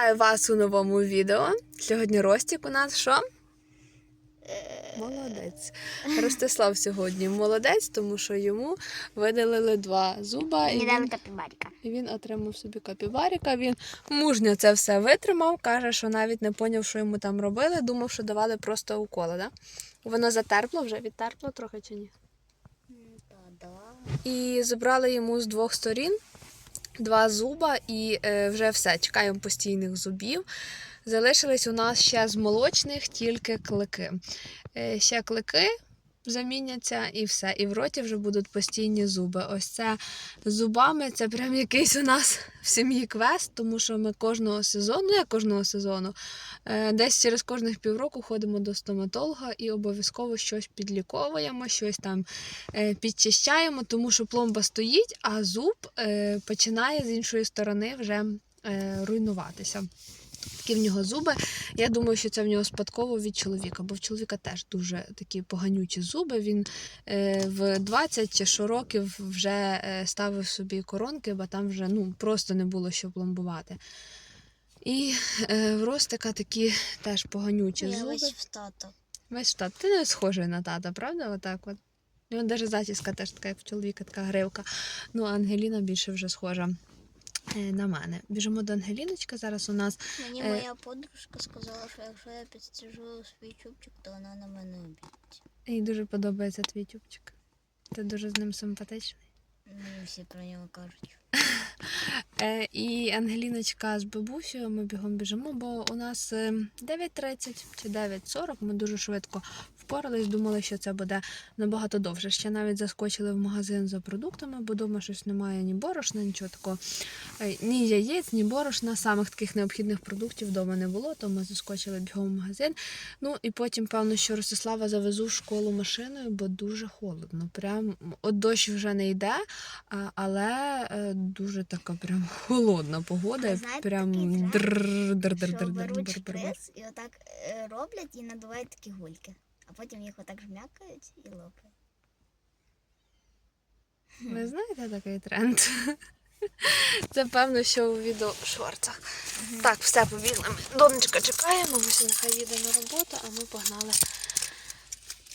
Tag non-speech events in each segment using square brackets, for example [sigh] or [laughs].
Вітаю вас у новому відео. Сьогодні Ростік у нас що? Молодець. Ростислав сьогодні молодець, тому що йому видалили два зуба, і він, капібаріка. і він отримав собі капібаріка. Він мужньо це все витримав. Каже, що навіть не поняв, що йому там робили. Думав, що давали просто уколи. Да? Воно затерпло вже, відтерпло трохи чи ні? І забрали йому з двох сторін два зуба, і е, вже все, чекаємо постійних зубів. Залишились у нас ще з молочних тільки клики. Е, ще клики заміняться і все. І в роті вже будуть постійні зуби. Ось це зубами це прям якийсь у нас в сім'ї квест, тому що ми кожного сезону, ну як кожного сезону, е, десь через кожних півроку ходимо до стоматолога і обов'язково щось підліковуємо, щось там е, підчищаємо, тому що пломба стоїть, а зуб е, починає з іншої сторони вже руйнуватися. Такі в нього зуби. Я думаю, що це в нього спадково від чоловіка, бо в чоловіка теж дуже такі поганючі зуби. Він е, в 20 чи що років вже е, ставив собі коронки, бо там вже ну, просто не було що пломбувати. І е, в Ростика такі теж поганючі Я зуби. весь в тато. Весь штат. Ти не схожий на тата, правда? Отак от. Ну, навіть зачіска теж така, як в чоловіка, така гривка. Ну, а Ангеліна більше вже схожа на мене. Біжимо до Ангеліночки. Зараз у нас Мені Е. моя подружка сказала, що якщо я підстрижу свій чубчик, то вона на мене обідеться. їй дуже подобається твій чубчик. Ти дуже з ним симпатичний. Мені всі про нього кажуть. [laughs] Е, і Ангеліночка з бабусею ми бігом біжимо, бо у нас е, 9.30 чи 9.40. Ми дуже швидко впорались, думали, що це буде набагато довше. Ще навіть заскочили в магазин за продуктами, бо дома щось немає ні борошна, нічого такого, Е, ні яєць, ні борошна. Самих таких необхідних продуктів вдома не було, то ми заскочили бігом в магазин. Ну і потім, певно, що Ростислава завезу в школу машиною, бо дуже холодно. Прям от дощ вже не йде, але е, дуже така прям холодна погода. І знаєте прям такий др др др др др др шприц і отак е, роблять і надувають такі гульки. А потім їх отак жмякають і лопають. Ви знаєте такий тренд? [laughs] Це певно, що у відео шорцах. Так, все побігли. Донечка чекає, мабуть, нехай їде на роботу, а ми погнали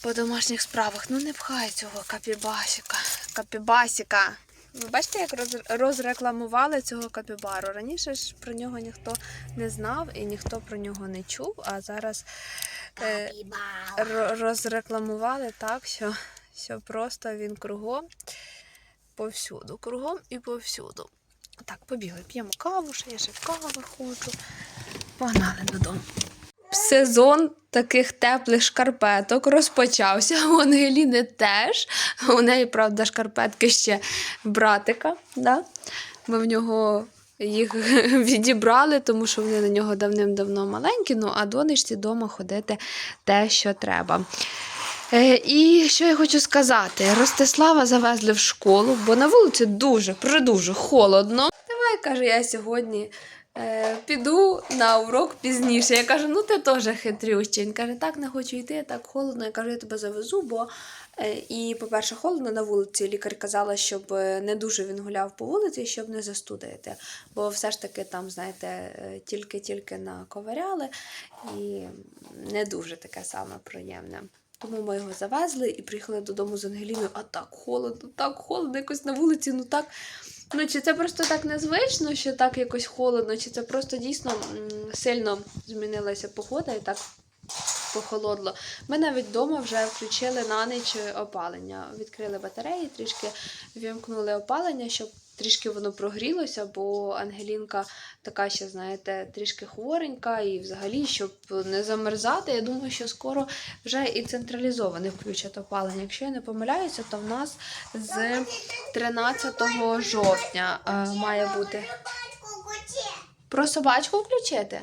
по домашніх справах. Ну не пхай цього капібасіка. Капібасіка. Ви бачите, як розрекламували цього капібару. Раніше ж про нього ніхто не знав і ніхто про нього не чув, а зараз е, розрекламували так, що, що просто він кругом, повсюду, кругом і повсюду. Так, побігли, п'ємо каву, ще я ще кави хочу. Погнали додому. Сезон таких теплих шкарпеток розпочався. [laughs] У Ангеліни теж. У неї, правда, шкарпетки ще братика. Да? Ми в нього їх [laughs] відібрали, тому що вони на нього давним-давно маленькі, ну а донечці вдома ходити те, що треба. Е, і що я хочу сказати? Ростислава завезли в школу, бо на вулиці дуже, дуже холодно. Давай, каже, я сьогодні е, піду на урок пізніше. Я кажу, ну ти теж хитрющий. Він каже, так не хочу йти, так холодно. Я кажу, я тебе завезу, бо е, і, по-перше, холодно на вулиці. Лікар казала, щоб не дуже він гуляв по вулиці, щоб не застудити. Бо все ж таки там, знаєте, е, тільки-тільки наковаряли і не дуже таке саме приємне. Тому ми його завезли і приїхали додому з Ангеліною, а так холодно, так холодно, якось на вулиці, ну так. Ну, чи це просто так незвично, що так якось холодно, чи це просто дійсно сильно змінилася погода і так похолодло. Ми навіть вдома вже включили на ніч опалення. Відкрили батареї, трішки вімкнули опалення, щоб трішки воно прогрілося, бо Ангелінка така ще, знаєте, трішки хворенька, і взагалі, щоб не замерзати, я думаю, що скоро вже і централізоване включать опалення. Якщо я не помиляюся, то в нас з 13 жовтня е, має бути. Про собачку включити?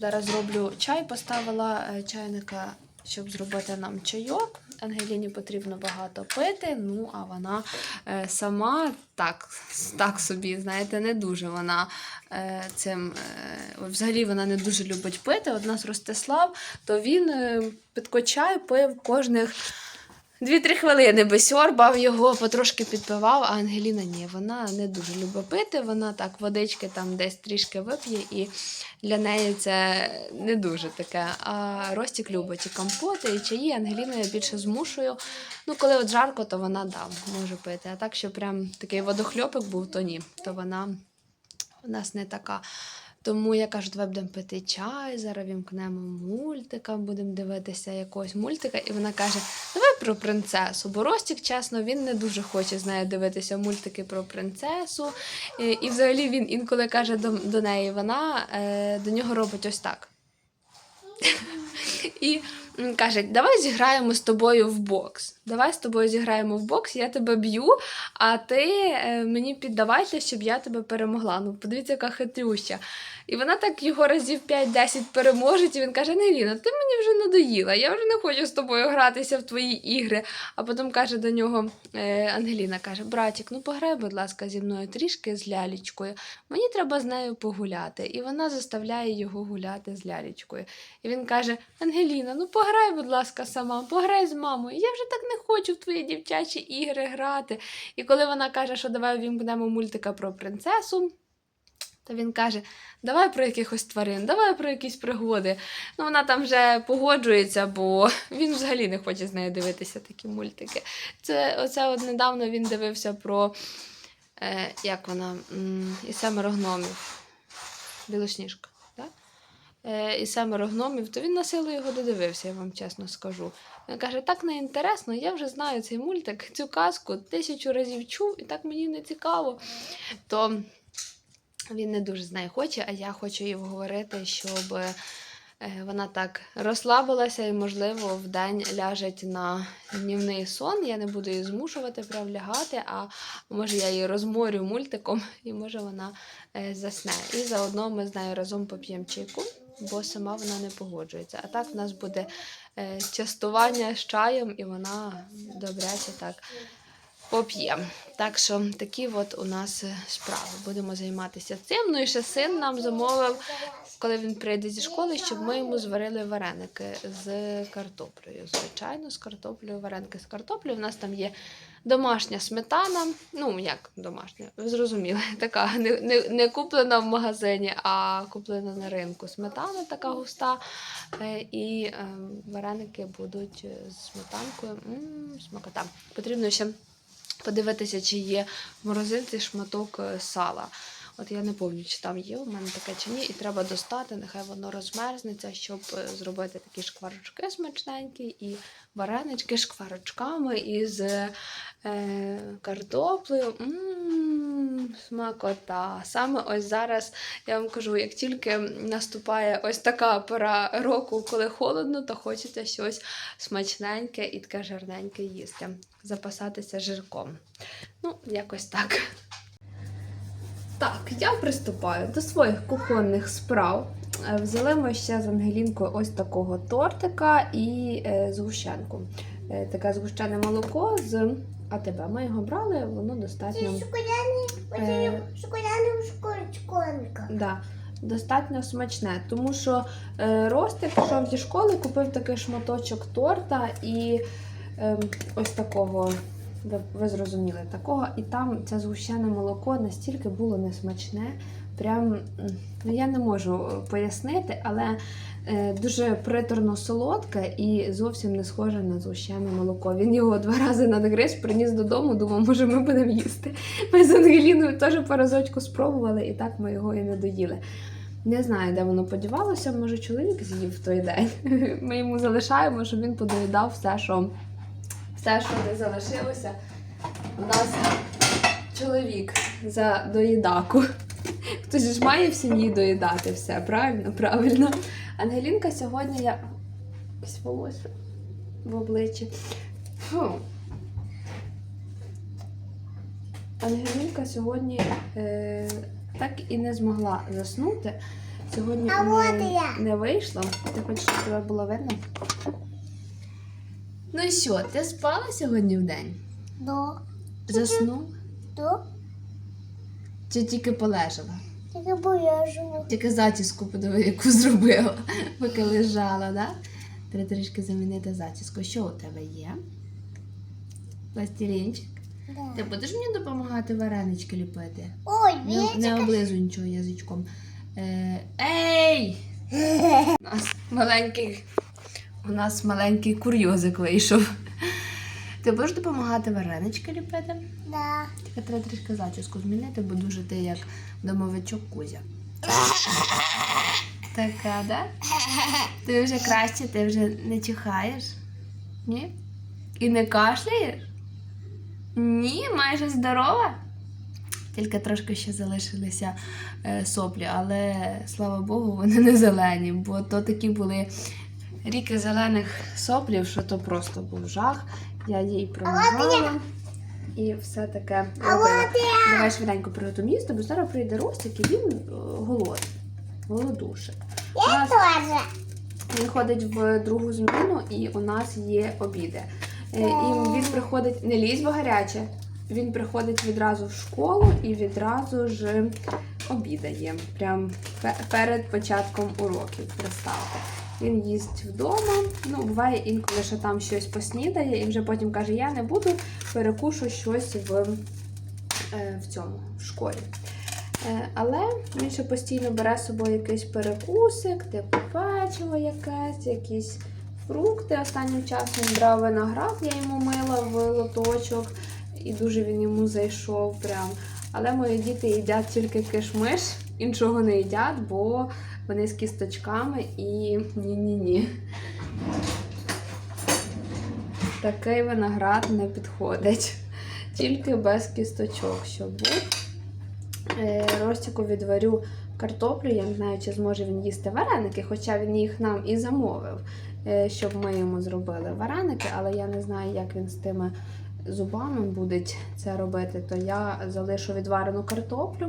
Зараз зроблю чай, поставила е, чайника, щоб зробити нам чайок. Ангеліні потрібно багато пити, ну а вона е, сама так, так собі, знаєте, не дуже вона е, цим. Е, взагалі вона не дуже любить пити. От нас Ростислав, то він е, питко пив кожних Дві-три хвилини би сьорбав його, потрошки підпивав, а Ангеліна ні, вона не дуже любить пити, вона так водички там десь трішки вип'є, і для неї це не дуже таке. А Ростік любить і компоти, і чаї. Ангеліну я більше змушую. Ну, коли от жарко, то вона да, може пити. А так, що прям такий водохльопик був, то ні. То вона у нас не така. Тому я кажу, давай будемо пити чай, зараз вімкнемо мультика, будемо дивитися якогось мультика. І вона каже: давай про принцесу. Бо Ростік, чесно, він не дуже хоче з нею дивитися мультики про принцесу. І, взагалі він інколи каже до, до неї, вона е, до нього робить ось так. І м, каже: давай зіграємо з тобою в бокс. Давай з тобою зіграємо в бокс, я тебе б'ю, а ти е, мені піддавайся, щоб я тебе перемогла. Ну, подивіться, яка хитрюща. І вона так його разів 5-10 переможе, і він каже: Неліна, ти мені вже надоїла, я вже не хочу з тобою гратися в твої ігри. А потім каже до нього е, Ангеліна: каже: Братік, ну пограй, будь ласка, зі мною трішки з лялічкою. Мені треба з нею погуляти. І вона заставляє його гуляти з лялічкою. І він каже: Ангеліна, ну пограй, будь ласка, сама, пограй з мамою. Я вже так не хочу в твої дівчачі ігри грати. І коли вона каже, що давай вімкнемо мультика про принцесу. То він каже: давай про якихось тварин, давай про якісь пригоди. Ну, вона там вже погоджується, бо [laughs] він взагалі не хоче з нею дивитися такі мультики. Це оце от недавно він дивився про е, як вона, і семеро гномів. Білосніжка, так? Е, і семеро гномів, то він на силу його додивився, я вам чесно скажу. Він каже, так не інтересно, я вже знаю цей мультик, цю казку тисячу разів чув, і так мені не цікаво. То він не дуже з нею хоче, а я хочу їй говорити, щоб е, вона так розслабилася і, можливо, в день ляжеть на днівний сон. Я не буду її змушувати прям лягати, а може я її розморю мультиком, [laughs] і може вона е, засне. І заодно ми з нею разом поп'ємо чайку, бо сама вона не погоджується. А так в нас буде е, частування з чаєм, і вона добряче так поп'є. Так що такі от у нас справи. Будемо займатися цим. Ну і ще син нам замовив, коли він прийде зі школи, щоб ми йому зварили вареники з картоплею. Звичайно, з картоплею вареники з картоплею. У нас там є домашня сметана. Ну, як домашня, ви зрозуміли, [laughs] така не, не, не куплена в магазині, а куплена на ринку. Сметана така густа. Е, І е, вареники будуть з сметанкою. М, смакота. Потрібно ще подивитися, чи є в морозилці шматок е, сала. От я не пам'ятаю, чи там є у мене таке чи ні, і треба достати, нехай воно розмерзнеться, щоб е, зробити такі шкварочки смачненькі, і варенички шкварочками із е, картоплею. М, смакота. Саме ось зараз я вам кажу, як тільки наступає ось така пора року, коли холодно, то хочеться щось смачненьке і таке жирненьке їсти. Запасатися жирком. Ну, якось так. Так, я приступаю до своїх кухонних справ. Е, Взяли ми ще з Ангелінкою ось такого тортика і е, згущенку. Е, таке згущене молоко з АТБ. Ми його брали, воно достатньо. Е, Шоколадний. Да, достатньо смачне, тому що Ростик пішов зі школи, купив такий шматочок торта і е, ось такого, ви, зрозуміли, такого, і там це згущене молоко настільки було несмачне. Прям ну, я не можу е, пояснити, але е, дуже приторно солодке і зовсім не схоже на згущене молоко. Він його два рази надгриз, приніс додому, думав, може, ми будемо їсти. Ми з Ангеліною теж по разочку спробували, і так ми його і не доїли. Не знаю, де воно подівалося, може чоловік з'їв в той день. [laughs] Ми йому залишаємо, щоб він подоїдав все, що, все, що не залишилося. У нас чоловік за доїдаку. Хтось ж має в сім'ї доїдати все, правильно? Правильно. Ангелінка сьогодні я. Якесь волосся в обличчі. Фу. Ангелінка сьогодні е, так і не змогла заснути. Сьогодні А я. не вийшло. Ти хочеш, щоб тебе було видно? Ну що, ти спала сьогодні в день? До, Заснув? до, Чи тільки полежала? тільки бояжу. Тільки зачіску подиви, яку зробила, поки лежала, да? Треба трішки замінити зачіску. Що у тебе є? Пластилінчик. Ти будеш мені допомагати варенички ліпити? Ой, Не, не облизуй нічого язичком. Е, ей! [laughs] У нас маленький, у нас маленький курйозик вийшов. Ти будеш допомагати варенички ліпити? Да. Тільки треба трішки зачіску змінити, бо дуже ти як домовичок Кузя. Така, да? Ти вже краще, ти вже не чихаєш? Ні? І не кашляєш? Ні, майже здорова. Тільки трошки ще залишилися е, соплі, але слава Богу, вони не зелені, бо то такі були ріки зелених соплів, що то просто був жах. Я їй промивала і все таке робила. Давай швиденько приготуємо їсти, бо зараз прийде Ростик і він е, голодний. Голодушик. Нас Тоже. він ходить в другу зміну, і у нас є обіди. Е, І він приходить, не лізь, бо гаряче. Він приходить відразу в школу і відразу ж обідає. Прям перед початком уроків. Представте. Він їсть вдома. Ну, буває інколи, що там щось поснідає, і вже потім каже: Я не буду, перекушу щось в, е, в цьому в школі. Е, Але він ще постійно бере з собою якийсь перекусик, типу печиво якесь, якісь фрукти. Останнім часом брав виноград, я йому мила в лоточок, і дуже він йому зайшов прям. Але мої діти їдять тільки кишмиш, іншого не їдять, бо вони з кісточками і ні-ні-ні. Такий виноград не підходить. Тільки без кісточок, щоб був. Е, Ростіку відварю картоплю. Я не знаю, чи зможе він їсти вареники, хоча він їх нам і замовив, е, щоб ми йому зробили вареники, але я не знаю, як він з тими зубами буде це робити. То я залишу відварену картоплю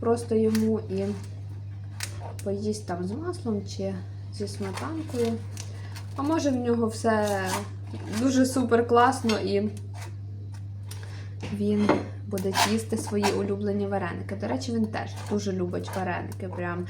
просто йому і поїсть там з маслом чи зі сметанкою. А може в нього все дуже супер класно і він буде їсти свої улюблені вареники. До речі, він теж дуже любить вареники, прям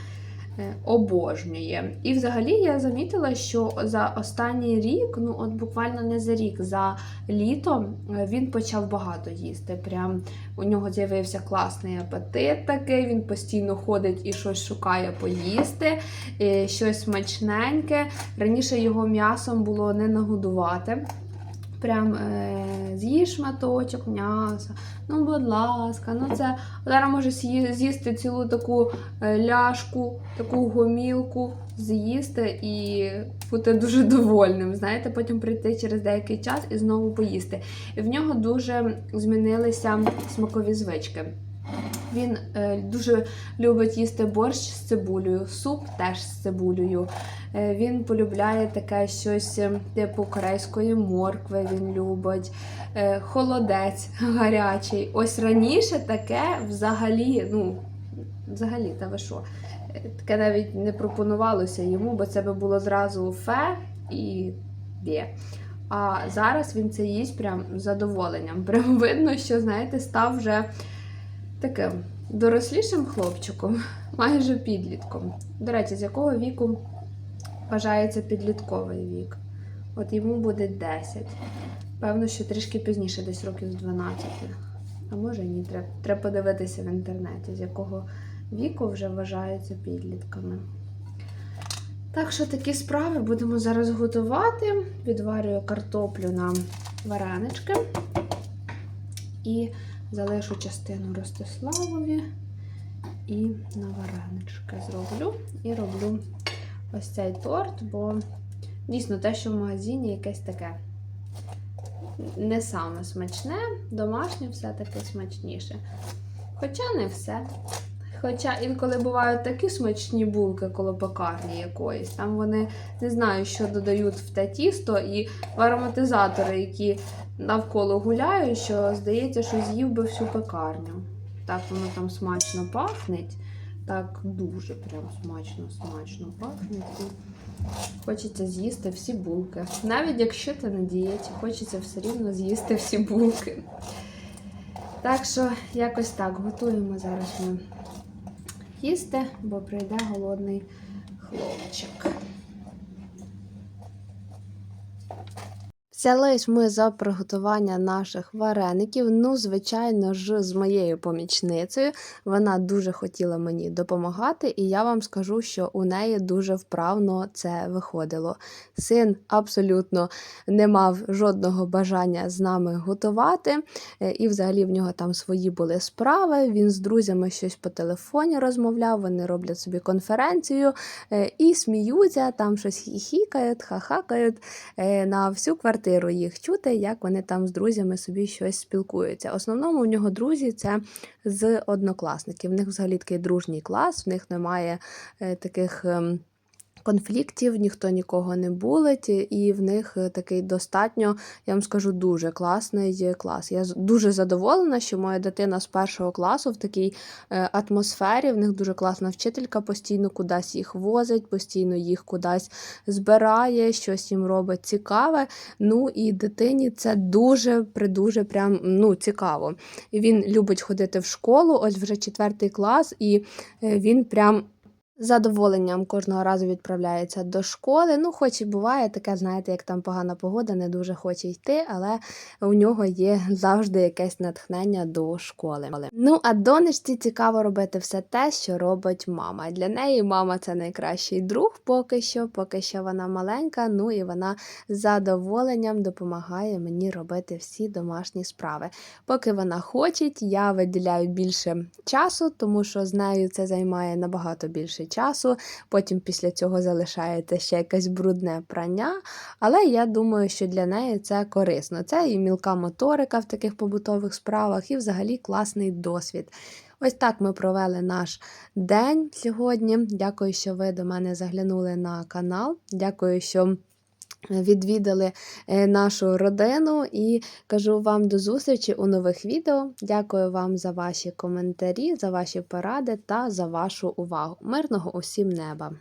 обожнює. І взагалі я замітила, що за останній рік, ну от буквально не за рік, за літо е, він почав багато їсти. Прям у нього з'явився класний апетит такий, він постійно ходить і щось шукає поїсти, е, щось смачненьке. Раніше його м'ясом було не нагодувати. Прям е, з'їж шматочок м'яса, ну будь ласка, ну це зараз може з'їсти цілу таку е, ляшку, таку гомілку, з'їсти і бути дуже довольним. Знаєте, потім прийти через деякий час і знову поїсти. І в нього дуже змінилися смакові звички. Він е, дуже любить їсти борщ з цибулею, суп теж з цибулею. Е, він полюбляє таке щось е, типу корейської моркви. Він любить, е, холодець [laughs] гарячий. Ось раніше таке взагалі, ну, взагалі, та ви що? Таке навіть не пропонувалося йому, бо це би було зразу фе і бє. А зараз він це їсть прям з задоволенням. [laughs] Прям видно, що, знаєте, став вже таким дорослішим хлопчиком, майже підлітком. До речі, з якого віку вважається підлітковий вік? От йому буде 10. Певно, що трішки пізніше, десь років з 12. А може ні, треба, треба подивитися в інтернеті, з якого віку вже вважаються підлітками. Так що такі справи будемо зараз готувати. Відварюю картоплю на варенички. І залишу частину Ростиславові і на варенички зроблю. І роблю ось цей торт, бо дійсно те, що в магазині якесь таке не саме смачне, домашнє все-таки смачніше. Хоча не все. Хоча інколи бувають такі смачні булки коло пекарні якоїсь. Там вони не знаю, що додають в те тісто, і ароматизатори, які навколо гуляю, що здається, що з'їв би всю пекарню. Так воно там смачно пахнеть. Так дуже прям смачно, смачно пахнеть. Хочеться з'їсти всі булки. Навіть якщо ти на дієті, хочеться все рівно з'їсти всі булки. Так що, якось так, готуємо зараз ми їсти, бо прийде голодний хлопчик. Взялись ми за приготування наших вареників. Ну, звичайно ж, з моєю помічницею. Вона дуже хотіла мені допомагати, і я вам скажу, що у неї дуже вправно це виходило. Син абсолютно не мав жодного бажання з нами готувати, е, і взагалі в нього там свої були справи. Він з друзями щось по телефоні розмовляв, вони роблять собі конференцію е, і сміються, там щось хіхікають, хахакають е, на всю квартиру їх чути, як вони там з друзями собі щось спілкуються. В основному у нього друзі це з однокласників. В них взагалі такий дружній клас, в них немає е, таких. Конфліктів ніхто нікого не булить, і в них е, такий достатньо, я вам скажу, дуже класний клас. Я дуже задоволена, що моя дитина з першого класу в такій е, атмосфері. В них дуже класна вчителька, постійно кудись їх возить, постійно їх кудись збирає, щось їм робить цікаве. Ну і дитині це дуже придуже прям ну, цікаво. Він любить ходити в школу, ось вже четвертий клас, і е, він прям. Задоволенням кожного разу відправляється до школи. Ну, хоч і буває таке, знаєте, як там погана погода, не дуже хоче йти, але у нього є завжди якесь натхнення до школи. Ну, а донечці цікаво робити все те, що робить мама. Для неї мама це найкращий друг поки що, поки що вона маленька. Ну і вона з задоволенням допомагає мені робити всі домашні справи. Поки вона хоче, я виділяю більше часу, тому що з нею це займає набагато більше часу. Потім після цього залишається ще якесь брудне прання. Але я думаю, що для неї це корисно. Це і мілка моторика в таких побутових справах, і взагалі класний досвід. Ось так ми провели наш день сьогодні. Дякую, що ви до мене заглянули на канал. Дякую, що відвідали е, нашу родину і кажу вам до зустрічі у нових відео. Дякую вам за ваші коментарі, за ваші поради та за вашу увагу. Мирного усім неба!